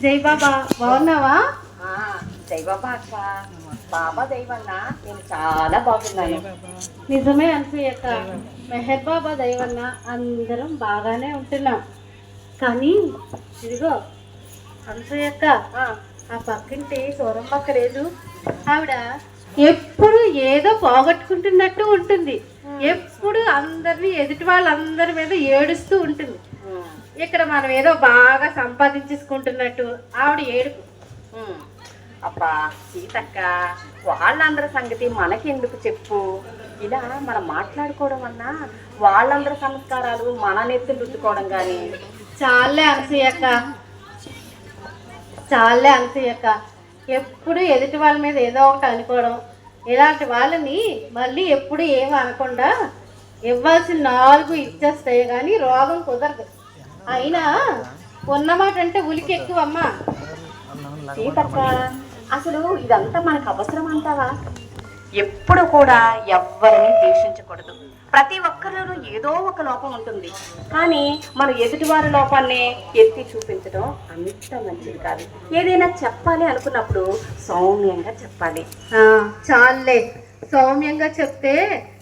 జై బాబా బాగున్నావా? ఆ, జై బాబా అక్క. బాబా దైవన్న నేను చాలా బాగున్నాను. నిజమే అనిపించక మెహర్ బాబా దయవల్ల అందరం బాగానే ఉంటున్నాం. కానీ ఇదిగో అనసూయక్క ఆ. పక్కింటి సూరమ్మక్క లేదు. ఆవిడ ఎప్పుడు ఏదో పోగొట్టుకుంటున్నట్టు ఉంటుంది. ఎప్పుడు అందరినీ ఎదుటి వాళ్ళందరి మీద ఏడుస్తూ ఉంటుంది. ఇక్కడ మనం ఏదో బాగా సంపాదించేసుకుంటున్నట్టు ఆవిడ ఏడుపు. అబ్బా సీతక్క వాళ్ళందరి సంగతి మనకెందుకు చెప్పు? ఇలా మనం మాట్లాడుకోవడం వల్ల వాళ్ళందరి సంస్కారాలు మన నెత్తులు రుద్దుకోవడం కానీ చాలే అనసూయక్క. చాలే అనసూయక్క. ఎప్పుడు ఎదుటి వాళ్ళ మీద ఏదో ఒకటి అనుకోవడం. ఇలాంటి వాళ్ళని మళ్ళీ ఎప్పుడు ఏమి అనకుండా ఇవ్వాల్సిన నాలుగు ఇచ్చేస్తాయి కానీ రోగం కుదరదు. అయినా ఉన్నమాట అంటే ఉలికి ఎక్కువ అమ్మా సీతక్క అసలు ఇదంతా మనకు అవసరం అంటావా? ఎప్పుడు కూడా ఎవ్వరిని ద్వేషించకూడదు. ప్రతి ఒక్కరిలోనూ ఏదో ఒక లోపం ఉంటుంది. కానీ మనం ఎదుటివారి లోపాన్నే ఎత్తి చూపించడం అంత మంచిది కాదు. ఏదైనా చెప్పాలి అనుకున్నప్పుడు సౌమ్యంగా చెప్పాలి. చాలే సౌమ్యంగా చెప్తే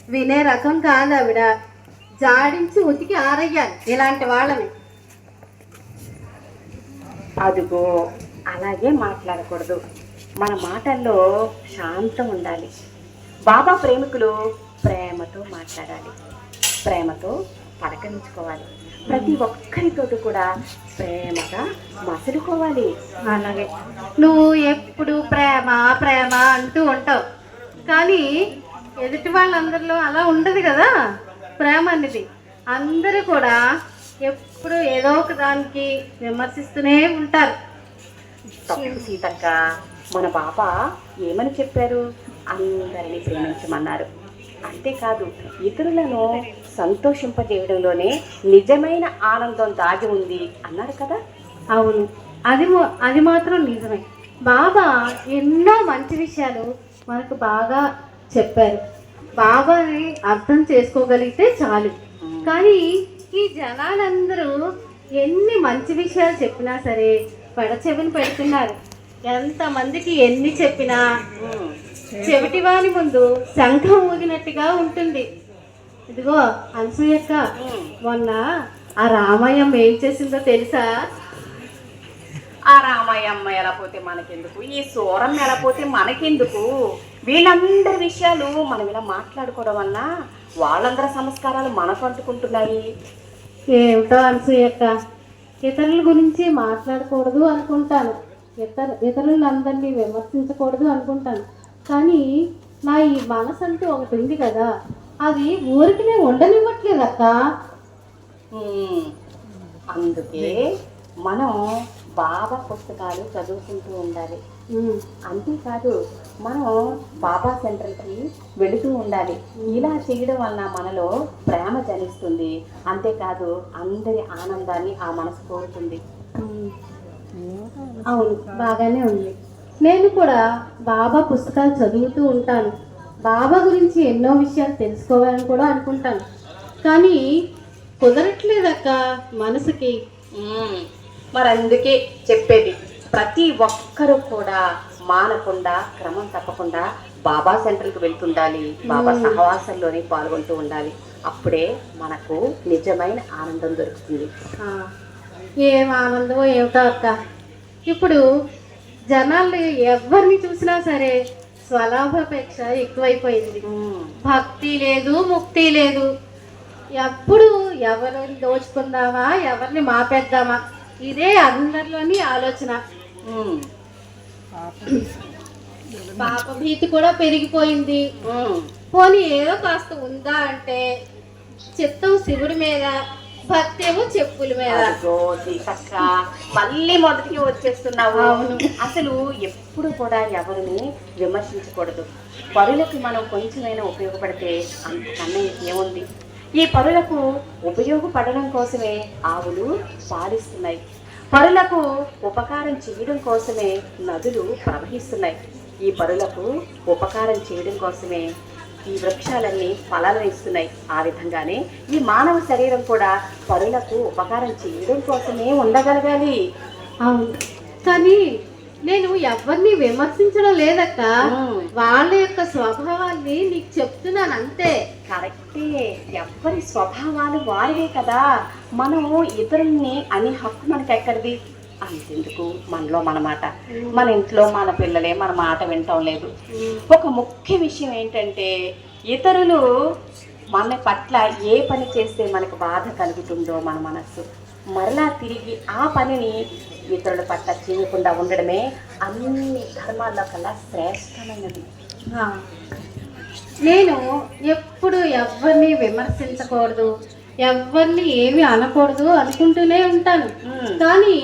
వినే రకం కాదు ఆవిడ. జాడించి ఉతికి ఆరయ్యాలి. ఇలాంటి వాళ్ళని. అదుగో అలాగే మాట్లాడకూడదు. మన మాటల్లో శాంతం ఉండాలి. బాబా ప్రేమికులు ప్రేమతో మాట్లాడాలి. ప్రేమతో పలకరించుకోవాలి. ప్రతి ఒక్కరితోటి కూడా ప్రేమగా మసులుకోవాలి. అలాగే. నువ్వు ఎప్పుడు ప్రేమ ప్రేమ అంటూ ఉంటావు. కానీ ఎదుటి వాళ్ళందరిలో అలా ఉండదు కదా. ప్రేమ అనేది అందరూ కూడా ఎప్పుడు ఏదో ఒక దానికి విమర్శిస్తూనే ఉంటారు. తప్పు సీతక్క. మన బాబా ఏమని చెప్పారు? అందరినీ ప్రేమించమన్నారు. అంతేకాదు ఇతరులను సంతోషింపజేయడంలోనే నిజమైన ఆనందం దాగి ఉంది అన్నారు కదా? అవును. అది అది మాత్రం నిజమే. బాబా ఎన్నో మంచి విషయాలు మనకు బాగా చెప్పారు. బాబాని అర్థం చేసుకోగలిగితే చాలు. కానీ ఈ జనాలందరూ ఎన్ని మంచి విషయాలు చెప్పినా సరే పెడచెవిని పెడుతున్నారు. ఎంతమందికి ఎన్ని చెప్పినా చెవిటి వాని ముందు శంఖం ఊగినట్టుగా ఉంటుంది. ఇదిగో అనసూయక్క మొన్న ఆ రామయ్యం ఏం చేసిందో తెలుసా? ఆ రామాయమ్మ ఎలా పోతే మనకెందుకు? ఈ సూరం ఎలా పోతే మనకెందుకు? వీళ్ళందరి విషయాలు మనం ఇలా మాట్లాడుకోవడం వల్ల వాళ్ళందరి సంస్కారాలు మనకు అంటుకుంటున్నాయి. ఏమిటో అనసూయక్క ఇతరుల గురించి మాట్లాడకూడదు అనుకుంటాను. ఇతర ఇతరులందరినీ విమర్శించకూడదు అనుకుంటాను. కానీ నా ఈ మనసు అంటూ ఒకటి ఉంది కదా. అది ఊరికి ఉండనివ్వట్లేదు అక్క. ఉమ్. అందుకే మనం బాబా పుస్తకాలు చదువుకుంటూ ఉండాలి. అంతేకాదు మనం బాబా సెంటర్కి వెళుతూ ఉండాలి. ఇలా చేయడం వలన మనలో ప్రేమ జనిస్తుంది. అంతేకాదు అందరి ఆనందాన్ని ఆ మనసు కోరుతుంది. అవును బాగానే ఉంది. నేను కూడా బాబా పుస్తకాలు చదువుతూ ఉంటాను. బాబా గురించి ఎన్నో విషయాలు తెలుసుకోవాలని కూడా అనుకుంటాను. కానీ కుదరట్లేదక్క మనసుకి. మరందుకే మరి అందుకే చెప్పేది. ప్రతి ఒక్కరూ కూడా మానకుండా క్రమం తప్పకుండా బాబా సెంటర్కి వెళ్తుండాలి. బాబా సహవాసంలోనే పాల్గొంటూ ఉండాలి. అప్పుడే మనకు నిజమైన ఆనందం దొరుకుతుంది. ఏం ఆనందమో ఏమిటో అక్క. ఇప్పుడు జనాలు ఎవరిని చూసినా సరే స్వలాభాపేక్ష ఎక్కువైపోయింది. భక్తి లేదు ముక్తి లేదు. ఎప్పుడు ఎవరిని దోచుకుందామా ఎవరిని మాపేద్దామా? ఇదే అందరిలోని ఆలోచన. పాప భీతి కూడా పెరిగిపోయింది. పోనీ ఏదో కాస్త ఉందా అంటే చిత్తం శివుడి మీద భక్తి ఏమో చెప్పుల మీద. సీతక్క మళ్ళీ మొదటికి వచ్చేస్తున్నావు. అవును. అసలు ఎప్పుడు కూడా ఎవరిని విమర్శించకూడదు. పరులకు మనం కొంచెమైనా ఉపయోగపడితే అంతకన్నా ఏముంది ఈ పరులకు ఉపయోగపడడం కోసమే ఆవులు పాలిస్తున్నాయి. పరులకు ఉపకారం చేయడం కోసమే నదులు ప్రవహిస్తున్నాయి. ఈ పరులకు ఉపకారం చేయడం కోసమే ఈ వృక్షాలన్నీ ఫలాలను ఇస్తున్నాయి. ఆ విధంగానే ఈ మానవ శరీరం కూడా పరులకు ఉపకారం చేయడం కోసమే ఉండగలగాలి. అవును. కానీ నేను ఎవరిని విమర్శించడం లేదక్క. వాళ్ళ యొక్క స్వభావాన్ని నీకు చెప్తున్నాను అంతే. కరెక్టే. ఎవరి స్వభావాలు వారివే కదా. మనం ఇతరుల్ని అని హక్కు మనకి ఎక్కడిది అంతెందుకు. మనలో మన మాట. మన ఇంట్లో మన పిల్లలే మన మాట వింటం లేదు. ఒక ముఖ్య విషయం ఏంటంటే ఇతరులు మన పట్ల ఏ పని చేస్తే మనకు బాధ కలుగుతుందో మన మనస్సు. మరలా తిరిగి ఆ పనిని ఇతరుల పట్ల చేయకుండా ఉండడమే అన్ని ధర్మాల్లో కల్లా శ్రేష్టమైనది. నేను ఎప్పుడు ఎవరిని విమర్శించకూడదు ఎవరిని ఏమి అనకూడదు అనుకుంటూనే ఉంటాను. కానీ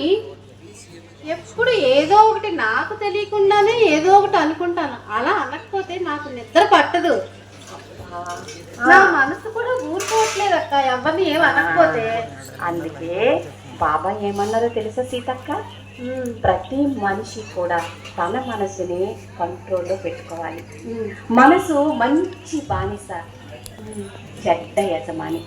ఎప్పుడు ఏదో ఒకటి నాకు తెలియకుండానే ఏదో ఒకటి అనుకుంటాను అలా అనకపోతే నాకు నిద్ర పట్టదు నా మనసు కూడా ఊరుకోవట్లేదు అక్క. ఎవరిని అనకపోతే. అందుకే బాబా ఏమన్నారో తెలుసా సీతక్క? ప్రతి మనిషి కూడా తన మనసుని కంట్రోల్లో పెట్టుకోవాలి. మనసు మంచి బానిస చెడ్డ యజమాని.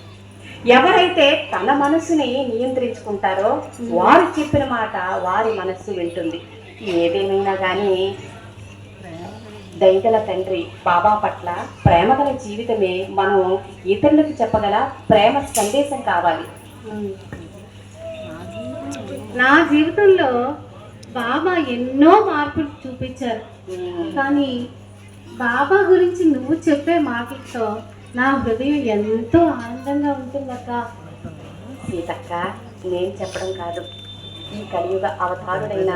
ఎవరైతే తన మనసుని నియంత్రించుకుంటారో వారు చెప్పిన మాట వారి మనస్సు వింటుంది. ఏదేమైనా కానీ దయగల తండ్రి బాబా పట్ల ప్రేమగల జీవితమే మనం ఇతరులకు చెప్పగల ప్రేమ సందేశం కావాలి. నా జీవితంలో బాబా ఎన్నో మార్పులు చూపించారు. కానీ బాబా గురించి నువ్వు చెప్పే మాటలతో నా హృదయం ఎంతో ఆనందంగా ఉంటుందక్క సీతక్క నేను చెప్పడం కాదు. ఈ కలియుగ అవతారుడైన